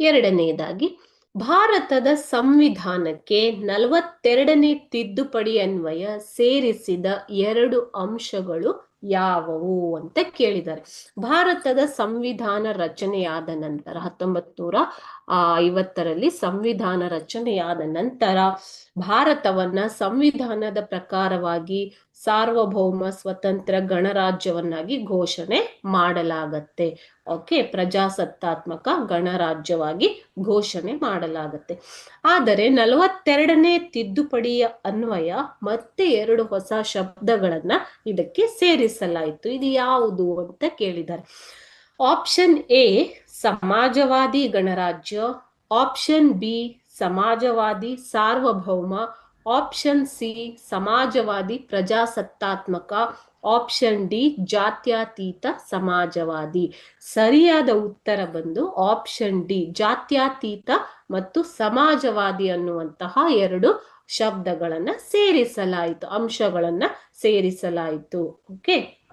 ಎರಡನೆಯದಾಗಿ ಭಾರತದ ಸಂವಿಧಾನಕ್ಕೆ ನಲವತ್ತೆರಡನೇ ತಿದ್ದುಪಡಿ ಅನ್ವಯ ಸೇರಿಸಿದ ಎರಡು ಅಂಶಗಳು ಯಾವುವು ಅಂತ ಕೇಳಿದ್ದಾರೆ. ಭಾರತದ ಸಂವಿಧಾನ ರಚನೆಯಾದ ನಂತರ ಹತ್ತೊಂಬತ್ ನೂರ ಆ ಐವತ್ತರಲ್ಲಿ ಸಂವಿಧಾನ ರಚನೆಯಾದ ನಂತರ ಭಾರತವನ್ನ ಸಂವಿಧಾನದ ಪ್ರಕಾರವಾಗಿ ಸಾರ್ವಭೌಮ ಸ್ವತಂತ್ರ ಗಣರಾಜ್ಯವನ್ನಾಗಿ ಘೋಷಣೆ ಮಾಡಲಾಗತ್ತೆ. ಓಕೆ, ಪ್ರಜಾಸತ್ತಾತ್ಮಕ ಗಣರಾಜ್ಯವಾಗಿ ಘೋಷಣೆ ಮಾಡಲಾಗತ್ತೆ. ಆದರೆ ನಲವತ್ತೆರಡನೇ ತಿದ್ದುಪಡಿಯ ಅನ್ವಯ ಮತ್ತೆ ಎರಡು ಹೊಸ ಶಬ್ದಗಳನ್ನ ಇದಕ್ಕೆ ಸೇರಿಸಲಾಯಿತು ಇದು ಯಾವುದು ಅಂತ ಕೇಳಿದ್ದಾರೆ. ಆಪ್ಷನ್ ಎ, ಸಮಾಜವಾದಿ ಗಣರಾಜ್ಯ. ಆಪ್ಷನ್ ಬಿ, ಸಮಾಜವಾದಿ ಸಾರ್ವಭೌಮ. ಆಪ್ಷನ್ ಸಿ, ಸಮಾಜವಾದಿ ಪ್ರಜಾಸತ್ತಾತ್ಮಕ. ಆಪ್ಷನ್ ಡಿ, ಜಾತ್ಯತೀತ ಸಮಾಜವಾದಿ. ಸರಿಯಾದ ಉತ್ತರ ಬಂದು ಆಪ್ಷನ್ ಡಿ, ಜಾತ್ಯತೀತ ಮತ್ತು ಸಮಾಜವಾದಿ ಅನ್ನುವಂತಹ ಎರಡು ಶಬ್ದಗಳನ್ನ ಸೇರಿಸಲಾಯಿತು ಅಂಶಗಳನ್ನ ಸೇರಿಸಲಾಯಿತು. ಓಕೆ